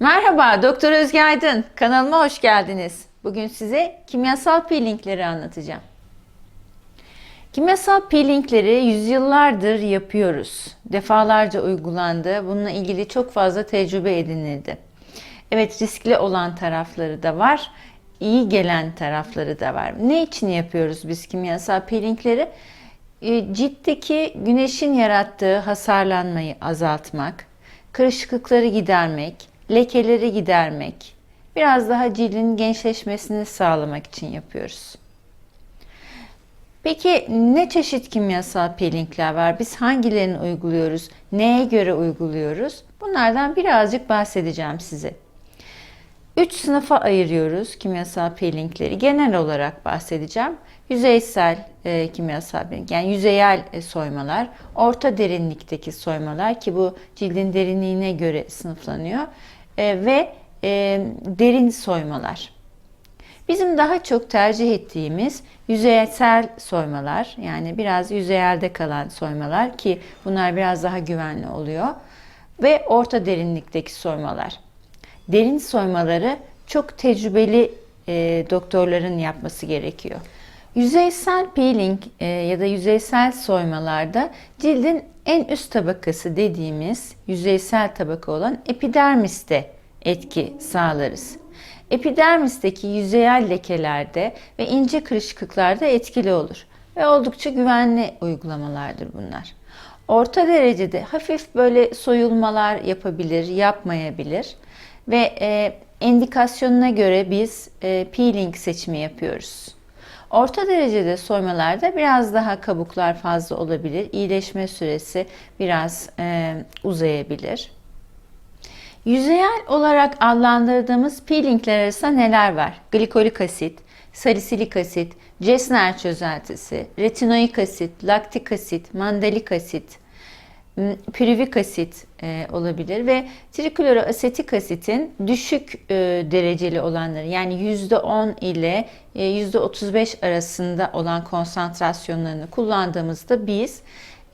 Merhaba, Doktor Özge Aydın. Kanalıma hoş geldiniz. Bugün size kimyasal peelingleri anlatacağım. Kimyasal peelingleri yüzyıllardır yapıyoruz. Defalarca uygulandı. Bununla ilgili çok fazla tecrübe edinildi. Evet, riskli olan tarafları da var. iyi gelen tarafları da var. Ne için yapıyoruz biz kimyasal peelingleri? E, Ciltteki güneşin yarattığı hasarlanmayı azaltmak, kırışıklıkları gidermek, lekeleri gidermek, biraz daha cildin gençleşmesini sağlamak için yapıyoruz. Peki ne çeşit kimyasal peelingler var? Biz hangilerini uyguluyoruz? Neye göre uyguluyoruz? Bunlardan birazcık bahsedeceğim size. Üç sınıfa ayırıyoruz kimyasal peelingleri. Genel olarak bahsedeceğim. Yüzeysel e, kimyasal peeling yani yüzeyel e, soymalar, orta derinlikteki soymalar ki bu cildin derinliğine göre sınıflanıyor e, ve e, derin soymalar. Bizim daha çok tercih ettiğimiz yüzeysel soymalar yani biraz yüzeyelde kalan soymalar ki bunlar biraz daha güvenli oluyor ve orta derinlikteki soymalar. Derin soymaları çok tecrübeli e, doktorların yapması gerekiyor. Yüzeysel peeling e, ya da yüzeysel soymalarda cildin en üst tabakası dediğimiz yüzeysel tabaka olan epidermiste etki sağlarız. Epidermisteki yüzeyel lekelerde ve ince kırışıklıklarda etkili olur ve oldukça güvenli uygulamalardır bunlar. Orta derecede hafif böyle soyulmalar yapabilir, yapmayabilir ve e, endikasyonuna göre biz e, peeling seçimi yapıyoruz. Orta derecede soymalarda biraz daha kabuklar fazla olabilir. İyileşme süresi biraz e, uzayabilir. Yüzeyel olarak adlandırdığımız peelingler arasında neler var? Glikolik asit, salisilik asit, Cessner çözeltisi, retinoik asit, laktik asit, mandalik asit, pürivik asit e, olabilir ve trikloroasetik asitin düşük e, dereceli olanları yani %10 ile e, %35 arasında olan konsantrasyonlarını kullandığımızda biz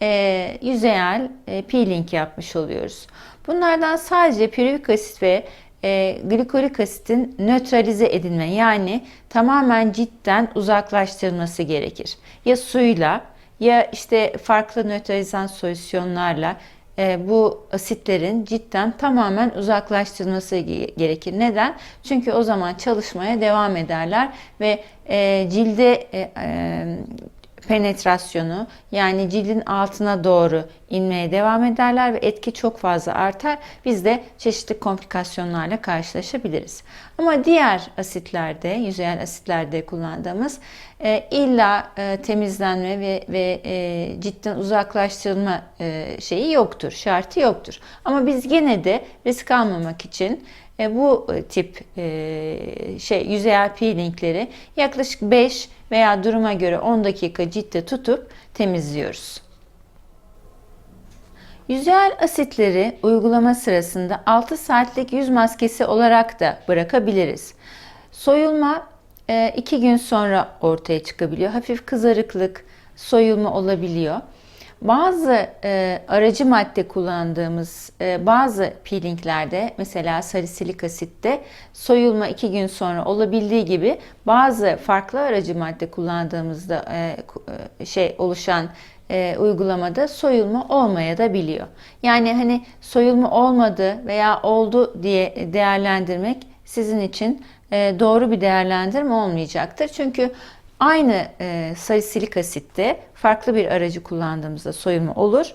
e, yüzeyel e, peeling yapmış oluyoruz. Bunlardan sadece pürivik asit ve e, glikolik asitin nötralize edilme yani tamamen cidden uzaklaştırılması gerekir. Ya suyla ya işte farklı nötralizan solüsyonlarla e, bu asitlerin cidden tamamen uzaklaştırılması ge- gerekir. Neden? Çünkü o zaman çalışmaya devam ederler ve e, cilde e, e, penetrasyonu yani cildin altına doğru inmeye devam ederler ve etki çok fazla artar. Biz de çeşitli komplikasyonlarla karşılaşabiliriz. Ama diğer asitlerde, yüzeyel asitlerde kullandığımız e, illa e, temizlenme ve, ve e, cidden uzaklaştırılma e, şeyi yoktur, şartı yoktur. Ama biz gene de risk almamak için e, bu tip e, şey yüzeyel peelingleri yaklaşık 5 veya duruma göre 10 dakika ciltte tutup temizliyoruz. Yüzeyel asitleri uygulama sırasında 6 saatlik yüz maskesi olarak da bırakabiliriz. Soyulma 2 gün sonra ortaya çıkabiliyor. Hafif kızarıklık, soyulma olabiliyor. Bazı e, aracı madde kullandığımız e, bazı peelinglerde mesela salisilik asitte soyulma 2 gün sonra olabildiği gibi bazı farklı aracı madde kullandığımızda e, e, şey oluşan e, uygulamada soyulma olmaya da biliyor. Yani hani soyulma olmadı veya oldu diye değerlendirmek sizin için e, doğru bir değerlendirme olmayacaktır. Çünkü Aynı e, salisilik asitte farklı bir aracı kullandığımızda soyulma olur.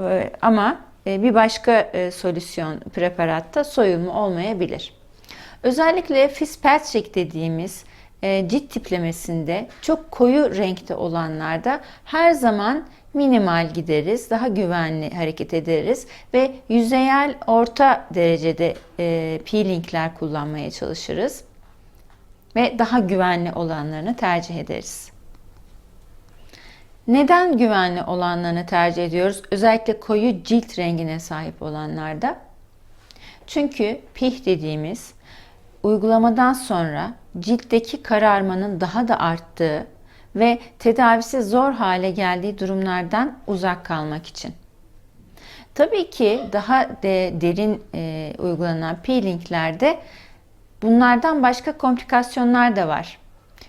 E, ama e, bir başka e, solüsyon preparatta soyulma olmayabilir. Özellikle Fitzpatrick dediğimiz e, cilt tiplemesinde çok koyu renkte olanlarda her zaman minimal gideriz, daha güvenli hareket ederiz ve yüzeyel orta derecede e, peelingler kullanmaya çalışırız ve daha güvenli olanlarını tercih ederiz. Neden güvenli olanlarını tercih ediyoruz? Özellikle koyu cilt rengine sahip olanlarda. Çünkü pih dediğimiz uygulamadan sonra ciltteki kararmanın daha da arttığı ve tedavisi zor hale geldiği durumlardan uzak kalmak için. Tabii ki daha de derin e, uygulanan peelinglerde bunlardan başka komplikasyonlar da var.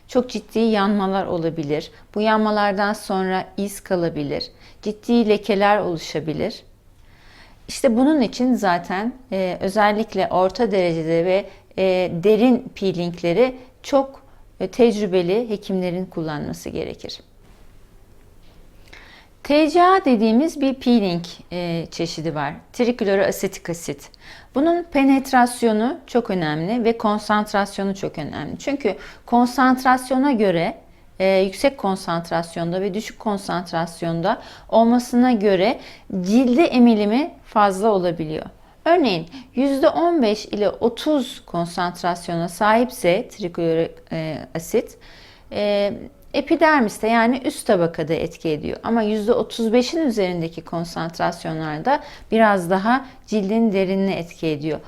Çok ciddi yanmalar olabilir. Bu yanmalardan sonra iz kalabilir. Ciddi lekeler oluşabilir. İşte bunun için zaten e, özellikle orta derecede ve e, derin peelingleri çok e, tecrübeli hekimlerin kullanması gerekir. TCA dediğimiz bir peeling e, çeşidi var. Trikloroasetik asit. Bunun penetrasyonu çok önemli ve konsantrasyonu çok önemli. Çünkü konsantrasyona göre e, yüksek konsantrasyonda ve düşük konsantrasyonda olmasına göre cilde emilimi fazla olabiliyor. Örneğin %15 ile 30 konsantrasyona sahipse triklorik e, e, epidermiste yani üst tabakada etki ediyor. Ama %35'in üzerindeki konsantrasyonlarda biraz daha cildin derinine etki ediyor.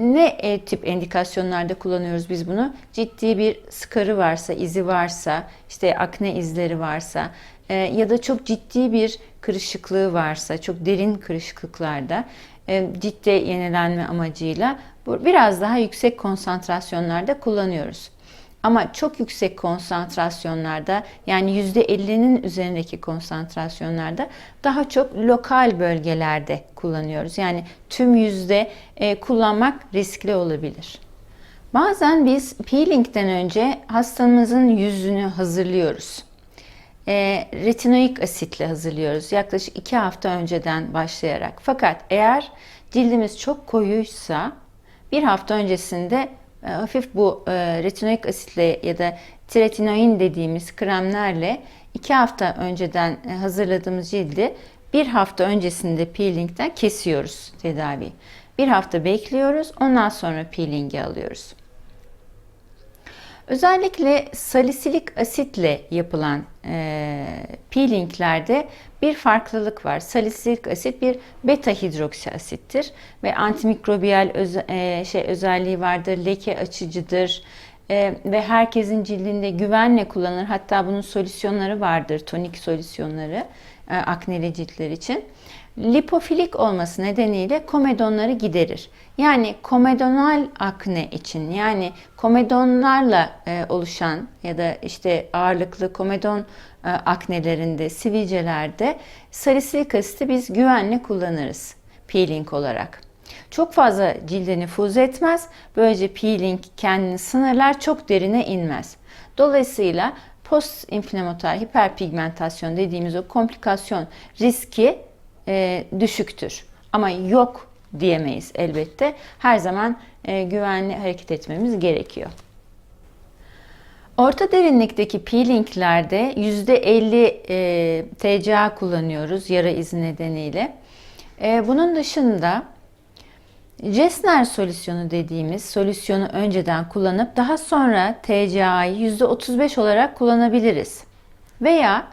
Ne e, tip endikasyonlarda kullanıyoruz biz bunu? Ciddi bir skarı varsa, izi varsa, işte akne izleri varsa e, ya da çok ciddi bir kırışıklığı varsa, çok derin kırışıklıklarda e, ciltte yenilenme amacıyla biraz daha yüksek konsantrasyonlarda kullanıyoruz. Ama çok yüksek konsantrasyonlarda yani %50'nin üzerindeki konsantrasyonlarda daha çok lokal bölgelerde kullanıyoruz. Yani tüm yüzde e, kullanmak riskli olabilir. Bazen biz peelingden önce hastamızın yüzünü hazırlıyoruz. E, retinoik asitle hazırlıyoruz yaklaşık 2 hafta önceden başlayarak. Fakat eğer cildimiz çok koyuysa bir hafta öncesinde hafif bu e, retinoik asitle ya da tretinoin dediğimiz kremlerle iki hafta önceden e, hazırladığımız cildi bir hafta öncesinde peelingden kesiyoruz tedavi. Bir hafta bekliyoruz ondan sonra peelingi alıyoruz. Özellikle salisilik asitle yapılan e, peelinglerde bir farklılık var. Salisilik asit bir beta hidroksi asittir ve antimikrobiyal öz, e, şey özelliği vardır, leke açıcıdır e, ve herkesin cildinde güvenle kullanılır. Hatta bunun solüsyonları vardır, tonik solüsyonları akneli ciltler için lipofilik olması nedeniyle komedonları giderir. Yani komedonal akne için yani komedonlarla e, oluşan ya da işte ağırlıklı komedon e, aknelerinde, sivilcelerde salisilik asiti biz güvenle kullanırız peeling olarak. Çok fazla cilde nüfuz etmez. Böylece peeling kendini sınırlar, çok derine inmez. Dolayısıyla post inflamatuar hiperpigmentasyon dediğimiz o komplikasyon riski e, düşüktür. Ama yok diyemeyiz elbette. Her zaman e, güvenli hareket etmemiz gerekiyor. Orta derinlikteki peelinglerde %50 e, TCA kullanıyoruz yara izi nedeniyle. E, bunun dışında Cessner solüsyonu dediğimiz solüsyonu önceden kullanıp daha sonra TCA'yı %35 olarak kullanabiliriz. Veya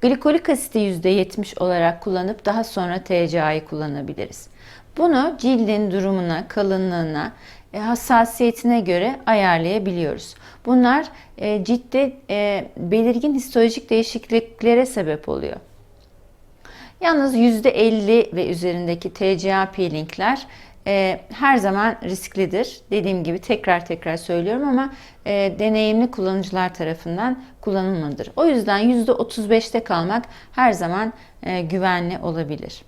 Glikolik asiti %70 olarak kullanıp daha sonra TCA'yı kullanabiliriz. Bunu cildin durumuna, kalınlığına, e, hassasiyetine göre ayarlayabiliyoruz. Bunlar e, ciltte e, belirgin histolojik değişikliklere sebep oluyor. Yalnız %50 ve üzerindeki TCA peelingler e, her zaman risklidir. Dediğim gibi tekrar tekrar söylüyorum ama e, deneyimli kullanıcılar tarafından kullanılmalıdır. O yüzden %35'te kalmak her zaman e, güvenli olabilir.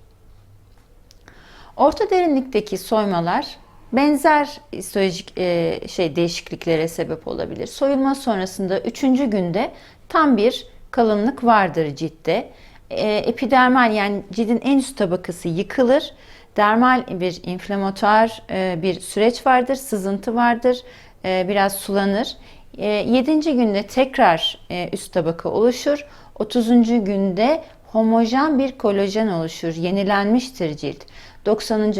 Orta derinlikteki soymalar benzer histolojik e, şey değişikliklere sebep olabilir. Soyulma sonrasında 3. günde tam bir kalınlık vardır ciltte. E, epidermal yani cildin en üst tabakası yıkılır dermal bir inflamatuar e, bir süreç vardır, sızıntı vardır, e, biraz sulanır. 7. E, günde tekrar üst tabaka oluşur. 30. günde homojen bir kolajen oluşur, yenilenmiştir cilt. 90.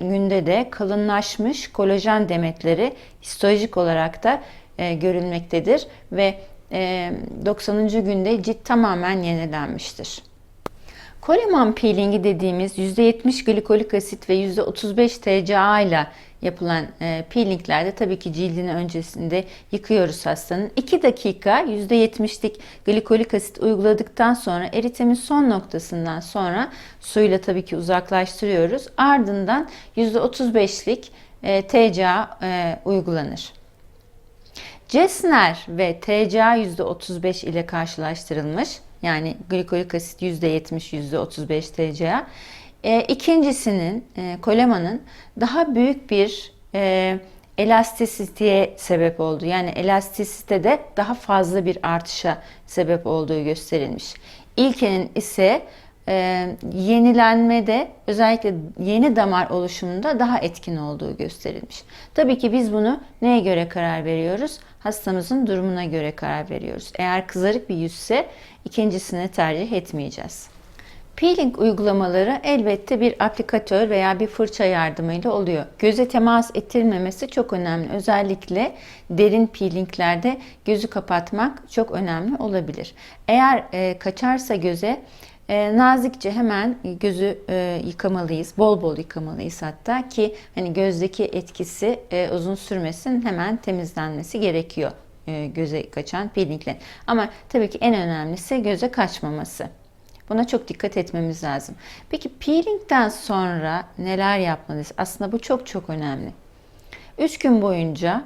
günde de kalınlaşmış kolajen demetleri histolojik olarak da görülmektedir ve 90. günde cilt tamamen yenilenmiştir. Coleman peelingi dediğimiz %70 glikolik asit ve %35 TCA ile yapılan e, peelinglerde tabii ki cildini öncesinde yıkıyoruz hastanın. 2 dakika %70'lik glikolik asit uyguladıktan sonra eritemin son noktasından sonra suyla tabii ki uzaklaştırıyoruz. Ardından %35'lik e, TCA e, uygulanır. Cessner ve TCA %35 ile karşılaştırılmış. Yani glikolik asit %70, %35 TCA. E, ikincisinin, e, kolemanın daha büyük bir e, elastisiteye sebep olduğu yani elastisitede daha fazla bir artışa sebep olduğu gösterilmiş. İlkenin ise e, yenilenmede özellikle yeni damar oluşumunda daha etkin olduğu gösterilmiş. Tabii ki biz bunu neye göre karar veriyoruz? Hastamızın durumuna göre karar veriyoruz. Eğer kızarık bir yüzse ikincisini tercih etmeyeceğiz. Peeling uygulamaları elbette bir aplikatör veya bir fırça yardımıyla oluyor. Göze temas ettirilmemesi çok önemli. Özellikle derin peelinglerde gözü kapatmak çok önemli olabilir. Eğer e, kaçarsa göze e, nazikçe hemen gözü e, yıkamalıyız. Bol bol yıkamalıyız hatta ki hani gözdeki etkisi e, uzun sürmesin hemen temizlenmesi gerekiyor e, göze kaçan peelingle. Ama tabii ki en önemlisi göze kaçmaması. Buna çok dikkat etmemiz lazım. Peki peelingden sonra neler yapmalıyız? Aslında bu çok çok önemli. 3 gün boyunca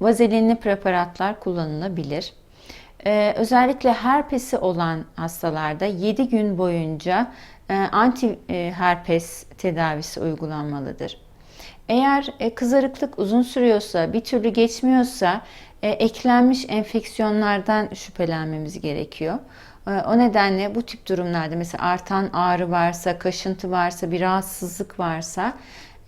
vazelinli preparatlar kullanılabilir. Ee, özellikle herpesi olan hastalarda 7 gün boyunca e, anti e, herpes tedavisi uygulanmalıdır. Eğer e, kızarıklık uzun sürüyorsa, bir türlü geçmiyorsa e, eklenmiş enfeksiyonlardan şüphelenmemiz gerekiyor. E, o nedenle bu tip durumlarda mesela artan ağrı varsa, kaşıntı varsa, bir rahatsızlık varsa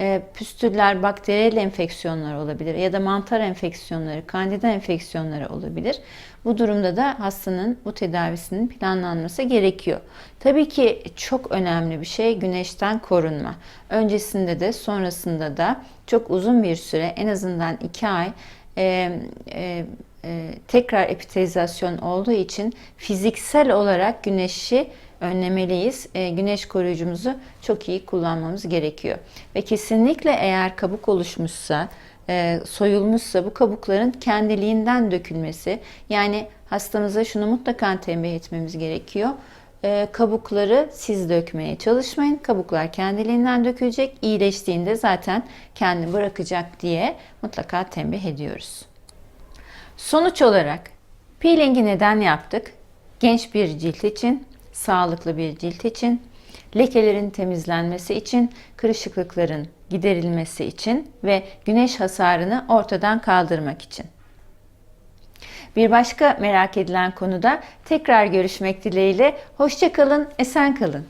e, püstüller, bakteriyel enfeksiyonlar olabilir ya da mantar enfeksiyonları, kandida enfeksiyonları olabilir. Bu durumda da hastanın bu tedavisinin planlanması gerekiyor. Tabii ki çok önemli bir şey güneşten korunma. Öncesinde de sonrasında da çok uzun bir süre en azından 2 ay e, e, e, tekrar epitelizasyon olduğu için fiziksel olarak güneşi önlemeliyiz. E, güneş koruyucumuzu çok iyi kullanmamız gerekiyor. Ve kesinlikle eğer kabuk oluşmuşsa, e, soyulmuşsa bu kabukların kendiliğinden dökülmesi. Yani hastamıza şunu mutlaka tembih etmemiz gerekiyor. E, kabukları siz dökmeye çalışmayın. Kabuklar kendiliğinden dökülecek. İyileştiğinde zaten kendi bırakacak diye mutlaka tembih ediyoruz. Sonuç olarak peelingi neden yaptık? Genç bir cilt için, sağlıklı bir cilt için, lekelerin temizlenmesi için, kırışıklıkların giderilmesi için ve güneş hasarını ortadan kaldırmak için. Bir başka merak edilen konuda tekrar görüşmek dileğiyle. Hoşçakalın, esen kalın.